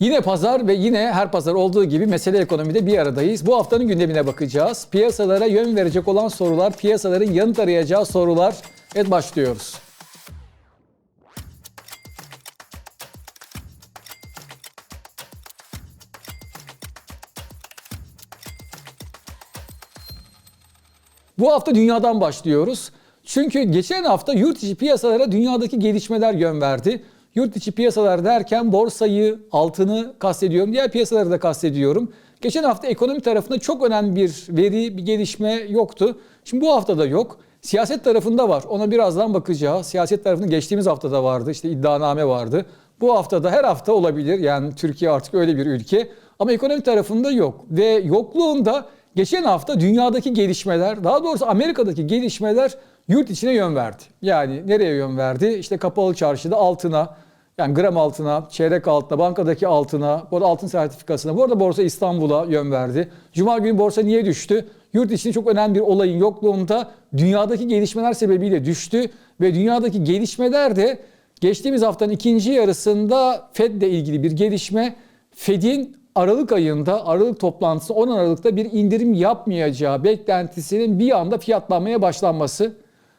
Yine pazar ve yine her pazar olduğu gibi mesele ekonomide bir aradayız. Bu haftanın gündemine bakacağız. Piyasalara yön verecek olan sorular, piyasaların yanıt arayacağı sorular. Evet başlıyoruz. Bu hafta dünyadan başlıyoruz. Çünkü geçen hafta yurt içi piyasalara dünyadaki gelişmeler yön verdi. Yurt içi piyasalar derken borsayı, altını kastediyorum. Diğer piyasaları da kastediyorum. Geçen hafta ekonomi tarafında çok önemli bir veri, bir gelişme yoktu. Şimdi bu hafta da yok. Siyaset tarafında var. Ona birazdan bakacağız. Siyaset tarafında geçtiğimiz haftada vardı. İşte iddianame vardı. Bu haftada her hafta olabilir. Yani Türkiye artık öyle bir ülke. Ama ekonomi tarafında yok. Ve yokluğunda geçen hafta dünyadaki gelişmeler, daha doğrusu Amerika'daki gelişmeler yurt içine yön verdi. Yani nereye yön verdi? İşte kapalı çarşıda altına, yani gram altına, çeyrek altına, bankadaki altına, bu altın sertifikasına, bu arada Borsa İstanbul'a yön verdi. Cuma günü borsa niye düştü? Yurt içinde çok önemli bir olayın yokluğunda dünyadaki gelişmeler sebebiyle düştü ve dünyadaki gelişmeler de geçtiğimiz haftanın ikinci yarısında Fed'le ilgili bir gelişme. Fed'in Aralık ayında, Aralık toplantısı 10 Aralık'ta bir indirim yapmayacağı beklentisinin bir anda fiyatlanmaya başlanması.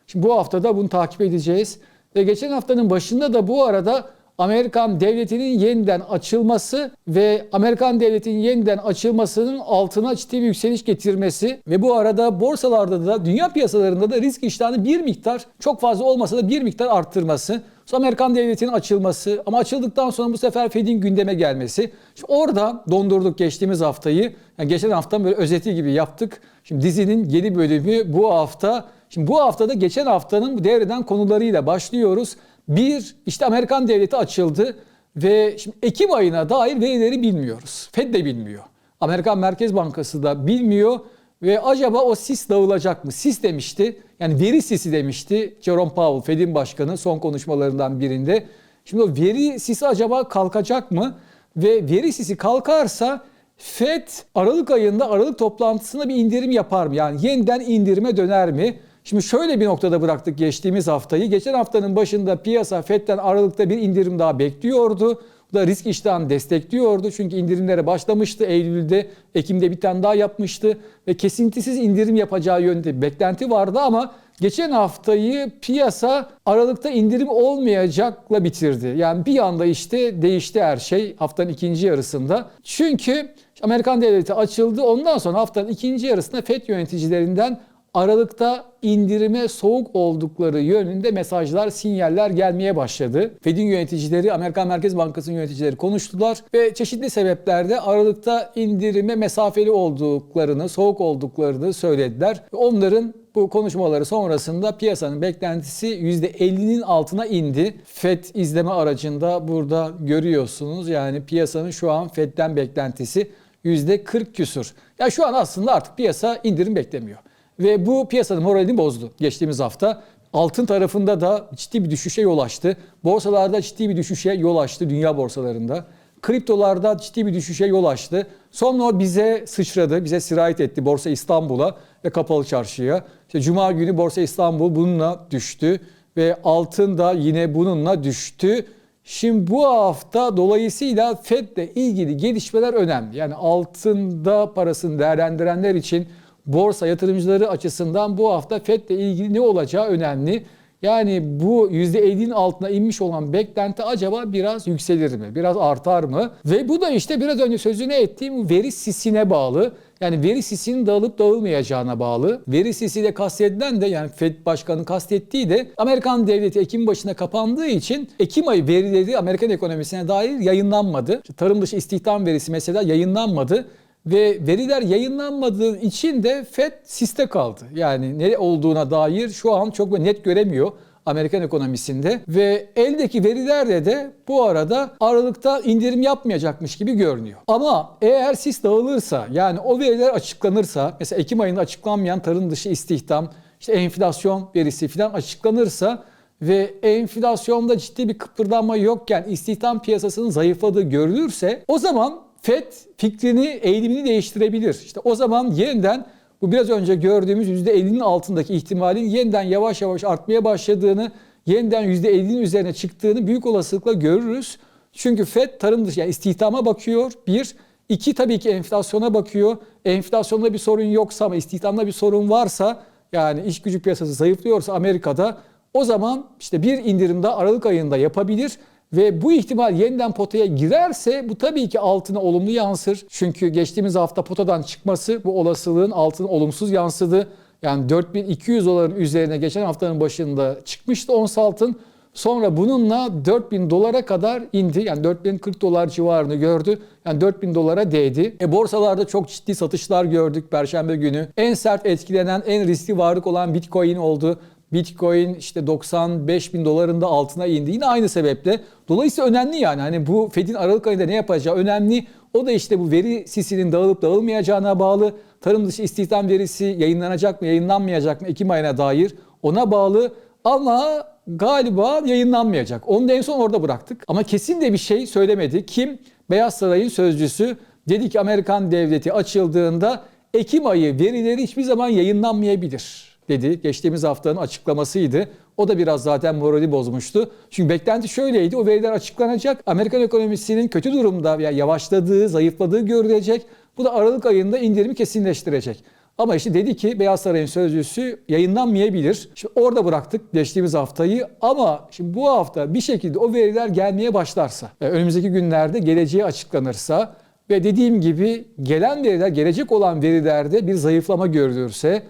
Şimdi bu haftada bunu takip edeceğiz. Ve geçen haftanın başında da bu arada Amerikan devletinin yeniden açılması ve Amerikan devletinin yeniden açılmasının altına ciddi bir yükseliş getirmesi ve bu arada borsalarda da dünya piyasalarında da risk iştahını bir miktar çok fazla olmasa da bir miktar arttırması. Sonra Amerikan devletinin açılması ama açıldıktan sonra bu sefer Fed'in gündeme gelmesi. Şimdi orada dondurduk geçtiğimiz haftayı. Yani geçen hafta böyle özeti gibi yaptık. Şimdi dizinin yeni bölümü bu hafta. Şimdi bu haftada geçen haftanın devreden konularıyla başlıyoruz. Bir, işte Amerikan devleti açıldı ve şimdi Ekim ayına dair verileri bilmiyoruz. Fed de bilmiyor. Amerikan Merkez Bankası da bilmiyor ve acaba o sis dağılacak mı? Sis demişti. Yani veri sisi demişti Jerome Powell, Fed'in başkanı son konuşmalarından birinde. Şimdi o veri sisi acaba kalkacak mı? Ve veri sisi kalkarsa Fed Aralık ayında Aralık toplantısında bir indirim yapar mı? Yani yeniden indirime döner mi? Şimdi şöyle bir noktada bıraktık geçtiğimiz haftayı. Geçen haftanın başında piyasa FED'den Aralık'ta bir indirim daha bekliyordu. Bu da risk iştahını destekliyordu. Çünkü indirimlere başlamıştı. Eylül'de, Ekim'de bir tane daha yapmıştı. Ve kesintisiz indirim yapacağı yönde bir beklenti vardı ama geçen haftayı piyasa Aralık'ta indirim olmayacakla bitirdi. Yani bir anda işte değişti her şey haftanın ikinci yarısında. Çünkü Amerikan devleti açıldı. Ondan sonra haftanın ikinci yarısında FED yöneticilerinden Aralıkta indirime soğuk oldukları yönünde mesajlar, sinyaller gelmeye başladı. Fed'in yöneticileri, Amerikan Merkez Bankası'nın yöneticileri konuştular ve çeşitli sebeplerde Aralıkta indirime mesafeli olduklarını, soğuk olduklarını söylediler. Onların bu konuşmaları sonrasında piyasanın beklentisi %50'nin altına indi. Fed izleme aracında burada görüyorsunuz. Yani piyasanın şu an Fed'den beklentisi %40 küsur. Ya şu an aslında artık piyasa indirim beklemiyor. Ve bu piyasanın moralini bozdu geçtiğimiz hafta. Altın tarafında da ciddi bir düşüşe yol açtı. Borsalarda ciddi bir düşüşe yol açtı dünya borsalarında. Kriptolarda ciddi bir düşüşe yol açtı. Sonra o bize sıçradı, bize sirayet etti Borsa İstanbul'a ve Kapalı Çarşı'ya. İşte Cuma günü Borsa İstanbul bununla düştü ve altın da yine bununla düştü. Şimdi bu hafta dolayısıyla Fed'le ilgili gelişmeler önemli. Yani altında parasını değerlendirenler için borsa yatırımcıları açısından bu hafta FED ile ilgili ne olacağı önemli. Yani bu %50'nin altına inmiş olan beklenti acaba biraz yükselir mi? Biraz artar mı? Ve bu da işte biraz önce sözünü ettiğim veri sisine bağlı. Yani veri sisinin dağılıp dağılmayacağına bağlı. Veri sisiyle kastedilen de yani Fed Başkanı kastettiği de Amerikan devleti Ekim başına kapandığı için Ekim ayı verileri Amerikan ekonomisine dair yayınlanmadı. Tarım dışı istihdam verisi mesela yayınlanmadı ve veriler yayınlanmadığı için de FED siste kaldı. Yani ne olduğuna dair şu an çok net göremiyor. Amerikan ekonomisinde ve eldeki verilerde de bu arada Aralıkta indirim yapmayacakmış gibi görünüyor. Ama eğer sis dağılırsa yani o veriler açıklanırsa mesela Ekim ayında açıklanmayan tarım dışı istihdam, işte enflasyon verisi falan açıklanırsa ve enflasyonda ciddi bir kıpırdanma yokken istihdam piyasasının zayıfladığı görülürse o zaman FED fikrini, eğilimini değiştirebilir. İşte o zaman yeniden bu biraz önce gördüğümüz %50'nin altındaki ihtimalin yeniden yavaş yavaş artmaya başladığını, yeniden %50'nin üzerine çıktığını büyük olasılıkla görürüz. Çünkü FED tarım dışı yani istihdama bakıyor. Bir. iki tabii ki enflasyona bakıyor. Enflasyonda bir sorun yoksa ama istihdamda bir sorun varsa yani iş gücü piyasası zayıflıyorsa Amerika'da o zaman işte bir indirimde Aralık ayında yapabilir ve bu ihtimal yeniden potaya girerse bu tabii ki altına olumlu yansır. Çünkü geçtiğimiz hafta potadan çıkması bu olasılığın altına olumsuz yansıdı. Yani 4200 doların üzerine geçen haftanın başında çıkmıştı ons altın. Sonra bununla 4000 dolara kadar indi. Yani 4040 dolar civarını gördü. Yani 4000 dolara değdi. E borsalarda çok ciddi satışlar gördük perşembe günü. En sert etkilenen, en riskli varlık olan Bitcoin oldu. Bitcoin işte 95 bin doların da altına indi. Yine aynı sebeple. Dolayısıyla önemli yani. Hani bu Fed'in Aralık ayında ne yapacağı önemli. O da işte bu veri sisinin dağılıp dağılmayacağına bağlı. Tarım dışı istihdam verisi yayınlanacak mı, yayınlanmayacak mı Ekim ayına dair ona bağlı. Ama galiba yayınlanmayacak. Onu da en son orada bıraktık. Ama kesin de bir şey söylemedi. Kim? Beyaz Saray'ın sözcüsü dedi ki Amerikan devleti açıldığında Ekim ayı verileri hiçbir zaman yayınlanmayabilir dedi. Geçtiğimiz haftanın açıklamasıydı. O da biraz zaten morali bozmuştu. Çünkü beklenti şöyleydi. O veriler açıklanacak. Amerikan ekonomisinin kötü durumda veya yavaşladığı, zayıfladığı görülecek. Bu da Aralık ayında indirimi kesinleştirecek. Ama işte dedi ki Beyaz Saray'ın sözcüsü yayınlanmayabilir. Şimdi orada bıraktık geçtiğimiz haftayı ama şimdi bu hafta bir şekilde o veriler gelmeye başlarsa önümüzdeki günlerde geleceği açıklanırsa ve dediğim gibi gelen veriler, gelecek olan verilerde bir zayıflama görülürse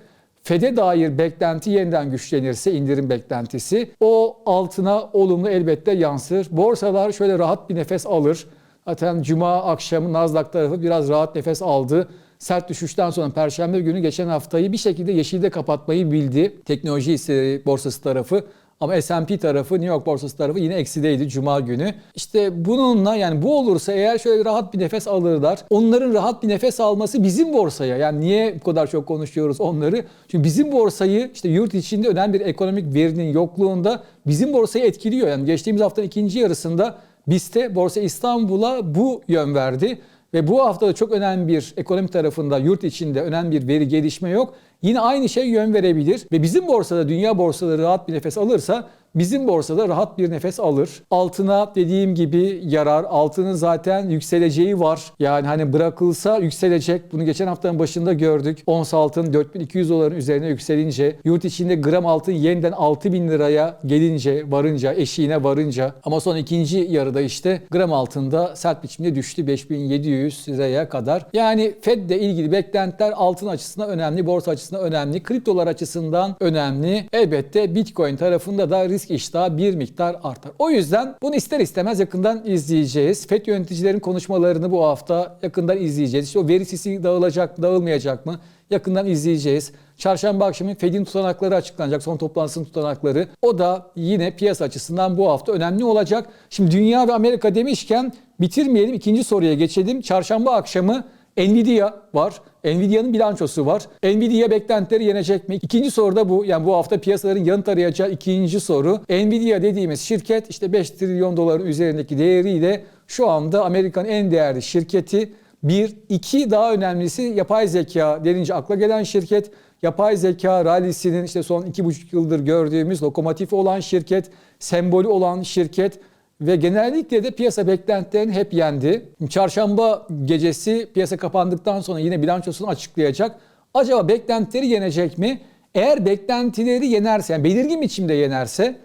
FED'e dair beklenti yeniden güçlenirse indirim beklentisi o altına olumlu elbette yansır. Borsalar şöyle rahat bir nefes alır. Zaten cuma akşamı Nasdaq tarafı biraz rahat nefes aldı. Sert düşüşten sonra Perşembe günü geçen haftayı bir şekilde yeşilde kapatmayı bildi. Teknoloji hisseleri borsası tarafı. Ama S&P tarafı, New York borsası tarafı yine eksideydi Cuma günü. İşte bununla yani bu olursa eğer şöyle rahat bir nefes alırlar. Onların rahat bir nefes alması bizim borsaya. Yani niye bu kadar çok konuşuyoruz onları? Çünkü bizim borsayı işte yurt içinde önemli bir ekonomik verinin yokluğunda bizim borsayı etkiliyor. Yani geçtiğimiz haftanın ikinci yarısında BIST'e Borsa İstanbul'a bu yön verdi. Ve bu hafta da çok önemli bir ekonomi tarafında yurt içinde önemli bir veri gelişme yok. Yine aynı şey yön verebilir ve bizim borsada dünya borsaları rahat bir nefes alırsa bizim borsada rahat bir nefes alır. Altına dediğim gibi yarar. Altının zaten yükseleceği var. Yani hani bırakılsa yükselecek. Bunu geçen haftanın başında gördük. Ons altın 4200 doların üzerine yükselince, yurt içinde gram altın yeniden 6000 liraya gelince, varınca, eşiğine varınca ama son ikinci yarıda işte gram altında sert biçimde düştü 5700 liraya kadar. Yani Fed ile ilgili beklentiler altın açısından önemli, borsa açısından önemli, kriptolar açısından önemli. Elbette Bitcoin tarafında da risk iştahı bir miktar artar. O yüzden bunu ister istemez yakından izleyeceğiz. FED yöneticilerin konuşmalarını bu hafta yakından izleyeceğiz. İşte o veri sisi dağılacak, dağılmayacak mı? Yakından izleyeceğiz. Çarşamba akşamı Fed'in tutanakları açıklanacak. Son toplantısının tutanakları. O da yine piyasa açısından bu hafta önemli olacak. Şimdi dünya ve Amerika demişken bitirmeyelim. ikinci soruya geçelim. Çarşamba akşamı Nvidia var. Nvidia'nın bilançosu var. Nvidia beklentileri yenecek mi? İkinci soru da bu. Yani bu hafta piyasaların yanıt arayacağı ikinci soru. Nvidia dediğimiz şirket işte 5 trilyon doların üzerindeki değeriyle şu anda Amerika'nın en değerli şirketi. Bir, iki daha önemlisi yapay zeka denince akla gelen şirket. Yapay zeka rallisinin işte son iki buçuk yıldır gördüğümüz lokomotif olan şirket, sembolü olan şirket ve genellikle de piyasa beklentilerini hep yendi. Çarşamba gecesi piyasa kapandıktan sonra yine bilançosunu açıklayacak. Acaba beklentileri yenecek mi? Eğer beklentileri yenerse, yani belirgin biçimde yenerse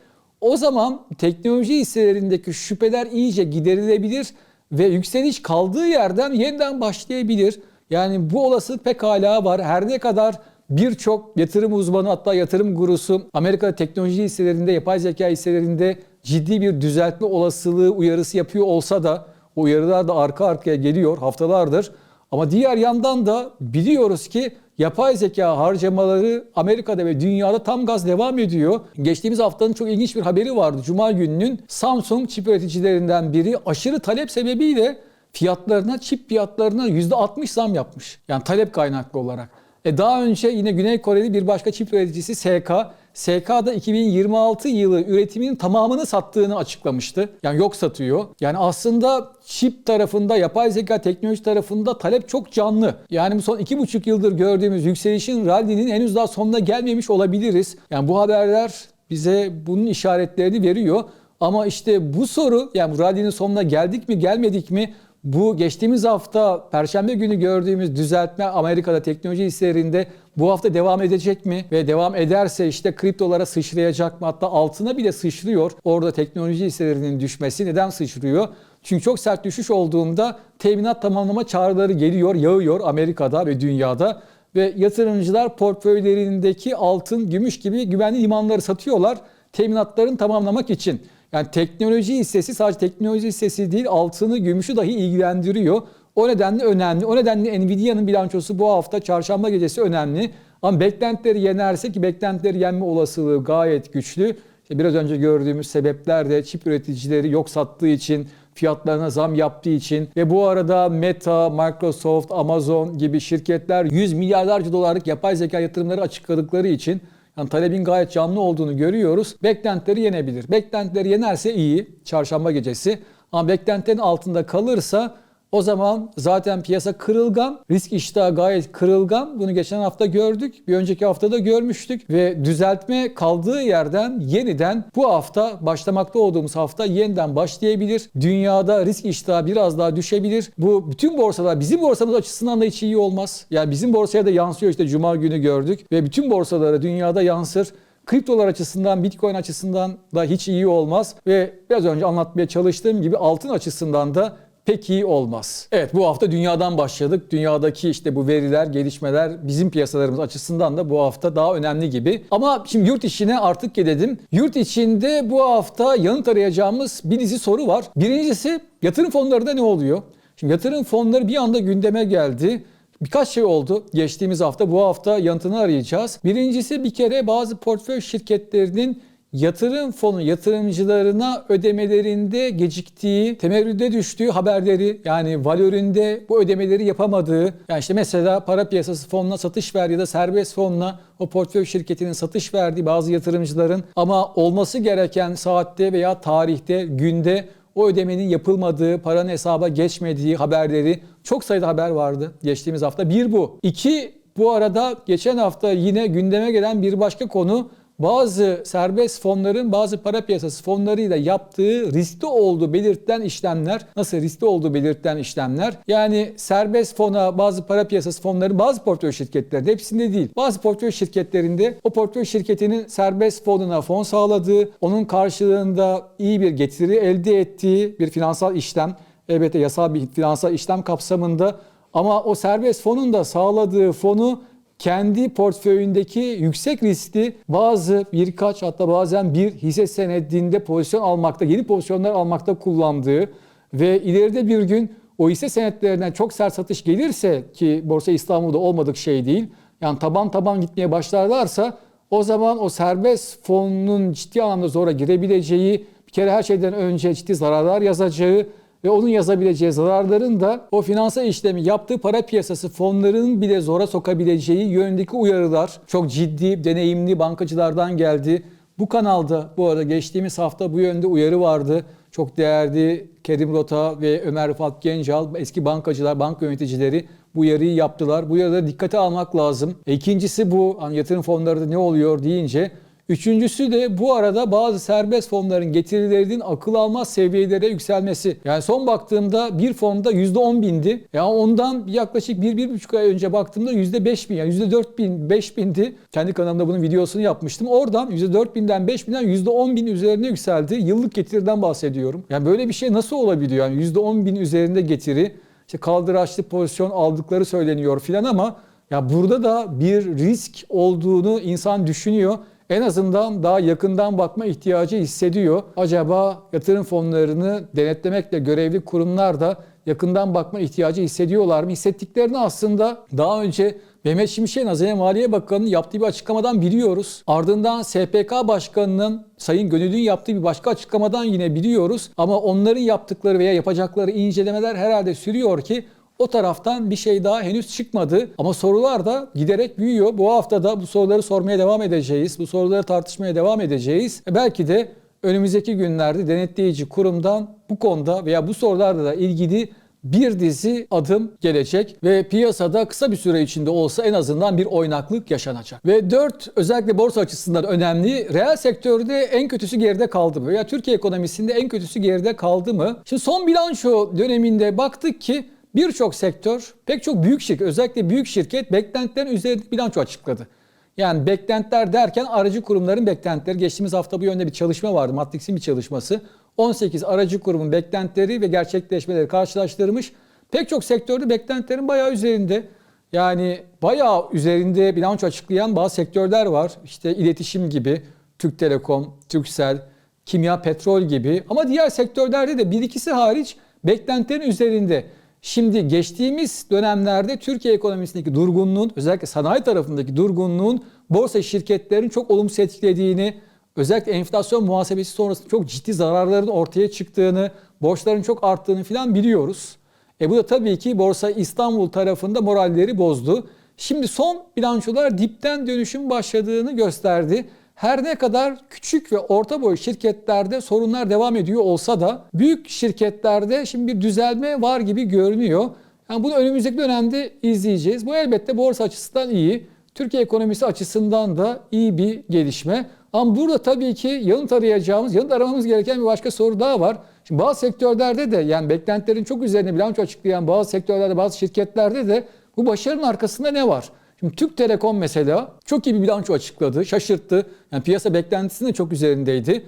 o zaman teknoloji hisselerindeki şüpheler iyice giderilebilir ve yükseliş kaldığı yerden yeniden başlayabilir. Yani bu olasılık pekala var. Her ne kadar birçok yatırım uzmanı hatta yatırım gurusu Amerika teknoloji hisselerinde, yapay zeka hisselerinde ciddi bir düzeltme olasılığı uyarısı yapıyor olsa da o uyarılar da arka arkaya geliyor haftalardır. Ama diğer yandan da biliyoruz ki yapay zeka harcamaları Amerika'da ve dünyada tam gaz devam ediyor. Geçtiğimiz haftanın çok ilginç bir haberi vardı. Cuma gününün Samsung çip üreticilerinden biri aşırı talep sebebiyle fiyatlarına, çip fiyatlarına %60 zam yapmış. Yani talep kaynaklı olarak. E daha önce yine Güney Koreli bir başka çip üreticisi SK SK'da 2026 yılı üretiminin tamamını sattığını açıklamıştı. Yani yok satıyor. Yani aslında çip tarafında, yapay zeka teknoloji tarafında talep çok canlı. Yani bu son 2,5 yıldır gördüğümüz yükselişin rally'nin henüz daha sonuna gelmemiş olabiliriz. Yani bu haberler bize bunun işaretlerini veriyor. Ama işte bu soru yani bu sonuna geldik mi gelmedik mi? Bu geçtiğimiz hafta Perşembe günü gördüğümüz düzeltme Amerika'da teknoloji hisselerinde bu hafta devam edecek mi? Ve devam ederse işte kriptolara sıçrayacak mı? Hatta altına bile sıçrıyor. Orada teknoloji hisselerinin düşmesi neden sıçrıyor? Çünkü çok sert düşüş olduğunda teminat tamamlama çağrıları geliyor, yağıyor Amerika'da ve dünyada. Ve yatırımcılar portföylerindeki altın, gümüş gibi güvenli limanları satıyorlar teminatlarını tamamlamak için. Yani teknoloji hissesi sadece teknoloji hissesi değil altını, gümüşü dahi ilgilendiriyor. O nedenle önemli. O nedenle Nvidia'nın bilançosu bu hafta çarşamba gecesi önemli. Ama beklentileri yenerse ki beklentileri yenme olasılığı gayet güçlü. İşte biraz önce gördüğümüz sebepler de çip üreticileri yok sattığı için, fiyatlarına zam yaptığı için ve bu arada Meta, Microsoft, Amazon gibi şirketler 100 milyarlarca dolarlık yapay zeka yatırımları açıkladıkları için yani talebin gayet canlı olduğunu görüyoruz. Beklentileri yenebilir. Beklentileri yenerse iyi çarşamba gecesi. Ama beklentilerin altında kalırsa o zaman zaten piyasa kırılgan, risk iştahı gayet kırılgan. Bunu geçen hafta gördük, bir önceki hafta da görmüştük ve düzeltme kaldığı yerden yeniden bu hafta başlamakta olduğumuz hafta yeniden başlayabilir. Dünyada risk iştahı biraz daha düşebilir. Bu bütün borsalar bizim borsamız açısından da hiç iyi olmaz. Yani bizim borsaya da yansıyor işte cuma günü gördük ve bütün borsalara dünyada yansır. Kriptolar açısından, Bitcoin açısından da hiç iyi olmaz ve biraz önce anlatmaya çalıştığım gibi altın açısından da pek iyi olmaz. Evet bu hafta dünyadan başladık. Dünyadaki işte bu veriler, gelişmeler bizim piyasalarımız açısından da bu hafta daha önemli gibi. Ama şimdi yurt içine artık gelelim. Yurt içinde bu hafta yanıt arayacağımız bir dizi soru var. Birincisi yatırım fonlarında ne oluyor? Şimdi yatırım fonları bir anda gündeme geldi. Birkaç şey oldu geçtiğimiz hafta. Bu hafta yanıtını arayacağız. Birincisi bir kere bazı portföy şirketlerinin yatırım fonu yatırımcılarına ödemelerinde geciktiği, temerrüde düştüğü haberleri yani valöründe bu ödemeleri yapamadığı yani işte mesela para piyasası fonuna satış ver ya da serbest fonuna o portföy şirketinin satış verdiği bazı yatırımcıların ama olması gereken saatte veya tarihte, günde o ödemenin yapılmadığı, paranın hesaba geçmediği haberleri çok sayıda haber vardı geçtiğimiz hafta. Bir bu. İki bu arada geçen hafta yine gündeme gelen bir başka konu bazı serbest fonların bazı para piyasası fonlarıyla yaptığı riskli olduğu belirtilen işlemler. Nasıl riskli olduğu belirtilen işlemler? Yani serbest fona bazı para piyasası fonların bazı portföy şirketlerinde hepsinde değil. Bazı portföy şirketlerinde o portföy şirketinin serbest fonuna fon sağladığı, onun karşılığında iyi bir getiri elde ettiği bir finansal işlem elbette yasal bir finansal işlem kapsamında ama o serbest fonun da sağladığı fonu kendi portföyündeki yüksek riskli bazı birkaç hatta bazen bir hisse senedinde pozisyon almakta, yeni pozisyonlar almakta kullandığı ve ileride bir gün o hisse senetlerinden çok sert satış gelirse ki Borsa İstanbul'da olmadık şey değil. Yani taban taban gitmeye başlarlarsa o zaman o serbest fonunun ciddi anlamda zora girebileceği, bir kere her şeyden önce ciddi zararlar yazacağı ve onun yazabileceği zararların da o finansal işlemi yaptığı para piyasası fonlarının bile zora sokabileceği yönündeki uyarılar çok ciddi, deneyimli bankacılardan geldi. Bu kanalda bu arada geçtiğimiz hafta bu yönde uyarı vardı. Çok değerli Kerim Rota ve Ömer Rıfat Gencal eski bankacılar, banka yöneticileri bu uyarıyı yaptılar. Bu uyarıları dikkate almak lazım. E, ikincisi bu hani yatırım fonlarında ne oluyor deyince Üçüncüsü de bu arada bazı serbest fonların getirilerinin akıl almaz seviyelere yükselmesi. Yani son baktığımda bir fonda %10 bindi. Yani ondan yaklaşık 1-1,5 ay önce baktığımda %5 bin yani %4 bin 5 bindi. Kendi kanalımda bunun videosunu yapmıştım. Oradan %4 binden 5 binden %10 bin üzerine yükseldi. Yıllık getiriden bahsediyorum. Yani böyle bir şey nasıl olabiliyor? Yani %10 bin üzerinde getiri. İşte kaldıraçlı pozisyon aldıkları söyleniyor filan ama ya burada da bir risk olduğunu insan düşünüyor en azından daha yakından bakma ihtiyacı hissediyor. Acaba yatırım fonlarını denetlemekle görevli kurumlar da yakından bakma ihtiyacı hissediyorlar mı? Hissettiklerini aslında daha önce Mehmet Şimşek'in Hazine Maliye Bakanı'nın yaptığı bir açıklamadan biliyoruz. Ardından SPK Başkanı'nın Sayın Gönül'ün yaptığı bir başka açıklamadan yine biliyoruz. Ama onların yaptıkları veya yapacakları incelemeler herhalde sürüyor ki o taraftan bir şey daha henüz çıkmadı ama sorular da giderek büyüyor. Bu hafta da bu soruları sormaya devam edeceğiz. Bu soruları tartışmaya devam edeceğiz. E belki de önümüzdeki günlerde denetleyici kurumdan bu konuda veya bu sorularla da ilgili bir dizi adım gelecek ve piyasada kısa bir süre içinde olsa en azından bir oynaklık yaşanacak. Ve dört özellikle borsa açısından önemli reel sektörde en kötüsü geride kaldı mı? Veya Türkiye ekonomisinde en kötüsü geride kaldı mı? Şimdi son bilanço döneminde baktık ki birçok sektör, pek çok büyük şirket, özellikle büyük şirket beklentilerin üzerinde bilanço açıkladı. Yani beklentiler derken aracı kurumların beklentileri. Geçtiğimiz hafta bu yönde bir çalışma vardı. Matrix'in bir çalışması. 18 aracı kurumun beklentileri ve gerçekleşmeleri karşılaştırmış. Pek çok sektörde beklentilerin bayağı üzerinde. Yani bayağı üzerinde bilanço açıklayan bazı sektörler var. İşte iletişim gibi, Türk Telekom, Türksel, kimya, petrol gibi. Ama diğer sektörlerde de bir ikisi hariç beklentilerin üzerinde. Şimdi geçtiğimiz dönemlerde Türkiye ekonomisindeki durgunluğun, özellikle sanayi tarafındaki durgunluğun borsa şirketlerin çok olumsuz etkilediğini, özellikle enflasyon muhasebesi sonrasında çok ciddi zararların ortaya çıktığını, borçların çok arttığını filan biliyoruz. E bu da tabii ki Borsa İstanbul tarafında moralleri bozdu. Şimdi son bilançolar dipten dönüşüm başladığını gösterdi. Her ne kadar küçük ve orta boy şirketlerde sorunlar devam ediyor olsa da büyük şirketlerde şimdi bir düzelme var gibi görünüyor. Yani bunu önümüzdeki dönemde izleyeceğiz. Bu elbette borsa açısından iyi. Türkiye ekonomisi açısından da iyi bir gelişme. Ama burada tabii ki yanıt arayacağımız, yanıt aramamız gereken bir başka soru daha var. Şimdi bazı sektörlerde de yani beklentilerin çok üzerine bilanço açıklayan bazı sektörlerde, bazı şirketlerde de bu başarının arkasında ne var? Şimdi Türk Telekom mesela çok iyi bir bilanço açıkladı, şaşırttı. Yani piyasa beklentisinin çok üzerindeydi.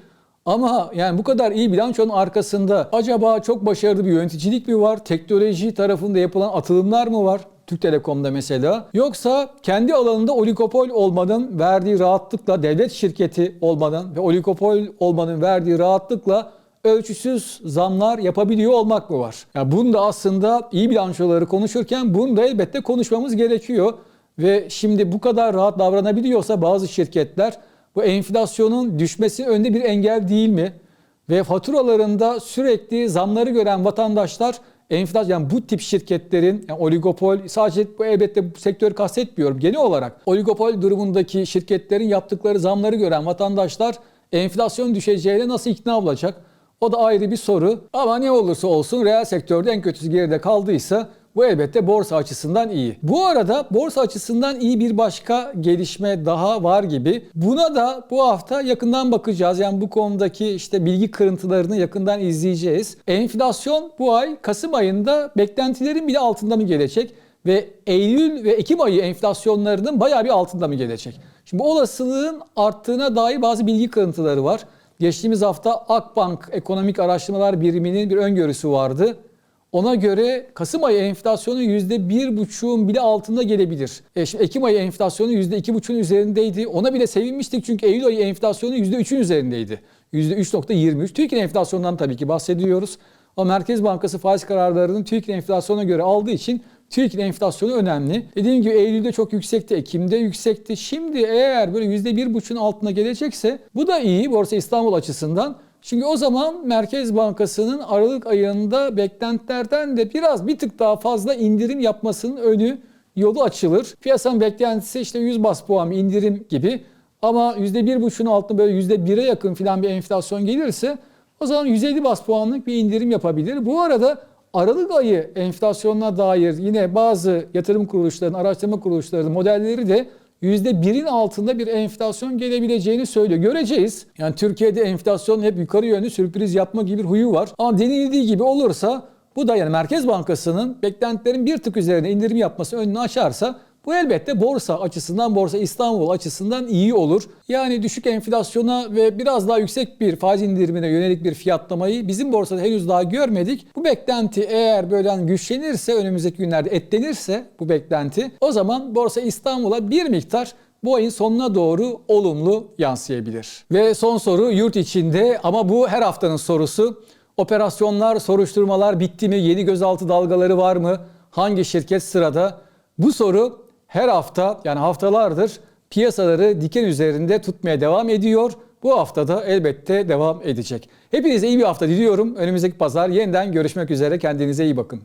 Ama yani bu kadar iyi bilançonun arkasında acaba çok başarılı bir yöneticilik mi var? Teknoloji tarafında yapılan atılımlar mı var? Türk Telekom'da mesela. Yoksa kendi alanında oligopol olmanın verdiği rahatlıkla, devlet şirketi olmanın ve oligopol olmanın verdiği rahatlıkla ölçüsüz zamlar yapabiliyor olmak mı var? Yani bunu da aslında iyi bilançoları konuşurken bunu da elbette konuşmamız gerekiyor. Ve şimdi bu kadar rahat davranabiliyorsa bazı şirketler bu enflasyonun düşmesi önünde bir engel değil mi? Ve faturalarında sürekli zamları gören vatandaşlar enflasyon yani bu tip şirketlerin yani oligopol sadece bu elbette bu sektörü kastetmiyorum genel olarak oligopol durumundaki şirketlerin yaptıkları zamları gören vatandaşlar enflasyon düşeceğine nasıl ikna olacak? O da ayrı bir soru. Ama ne olursa olsun reel sektörde en kötüsü geride kaldıysa bu elbette borsa açısından iyi. Bu arada borsa açısından iyi bir başka gelişme daha var gibi. Buna da bu hafta yakından bakacağız. Yani bu konudaki işte bilgi kırıntılarını yakından izleyeceğiz. Enflasyon bu ay Kasım ayında beklentilerin bile altında mı gelecek? Ve Eylül ve Ekim ayı enflasyonlarının bayağı bir altında mı gelecek? Şimdi bu olasılığın arttığına dair bazı bilgi kırıntıları var. Geçtiğimiz hafta Akbank Ekonomik Araştırmalar Biriminin bir öngörüsü vardı. Ona göre Kasım ayı enflasyonu %1,5'un bile altında gelebilir. E şimdi Ekim ayı enflasyonu %2,5'un üzerindeydi. Ona bile sevinmiştik çünkü Eylül ayı enflasyonu %3'ün üzerindeydi. %3.23. TÜİK'in enflasyonundan tabii ki bahsediyoruz. Ama Merkez Bankası faiz kararlarının TÜİK'in enflasyona göre aldığı için TÜİK'in enflasyonu önemli. Dediğim gibi Eylül'de çok yüksekti, Ekim'de yüksekti. Şimdi eğer böyle %1,5'un altına gelecekse bu da iyi Borsa İstanbul açısından. Çünkü o zaman Merkez Bankası'nın Aralık ayında beklentilerden de biraz bir tık daha fazla indirim yapmasının önü yolu açılır. Piyasanın beklentisi işte 100 bas puan indirim gibi ama %1,5'un altında böyle %1'e yakın filan bir enflasyon gelirse o zaman 150 bas puanlık bir indirim yapabilir. Bu arada Aralık ayı enflasyonuna dair yine bazı yatırım kuruluşlarının, araştırma kuruluşlarının modelleri de %1'in altında bir enflasyon gelebileceğini söylüyor. Göreceğiz. Yani Türkiye'de enflasyon hep yukarı yönlü sürpriz yapma gibi bir huyu var. Ama denildiği gibi olursa bu da yani Merkez Bankası'nın beklentilerin bir tık üzerine indirim yapması önünü açarsa bu elbette borsa açısından, borsa İstanbul açısından iyi olur. Yani düşük enflasyona ve biraz daha yüksek bir faiz indirimine yönelik bir fiyatlamayı bizim borsada henüz daha görmedik. Bu beklenti eğer böyle güçlenirse, önümüzdeki günlerde etlenirse bu beklenti o zaman borsa İstanbul'a bir miktar bu ayın sonuna doğru olumlu yansıyabilir. Ve son soru yurt içinde ama bu her haftanın sorusu. Operasyonlar, soruşturmalar bitti mi? Yeni gözaltı dalgaları var mı? Hangi şirket sırada? Bu soru her hafta yani haftalardır piyasaları diken üzerinde tutmaya devam ediyor. Bu hafta da elbette devam edecek. Hepinize iyi bir hafta diliyorum. Önümüzdeki pazar yeniden görüşmek üzere. Kendinize iyi bakın.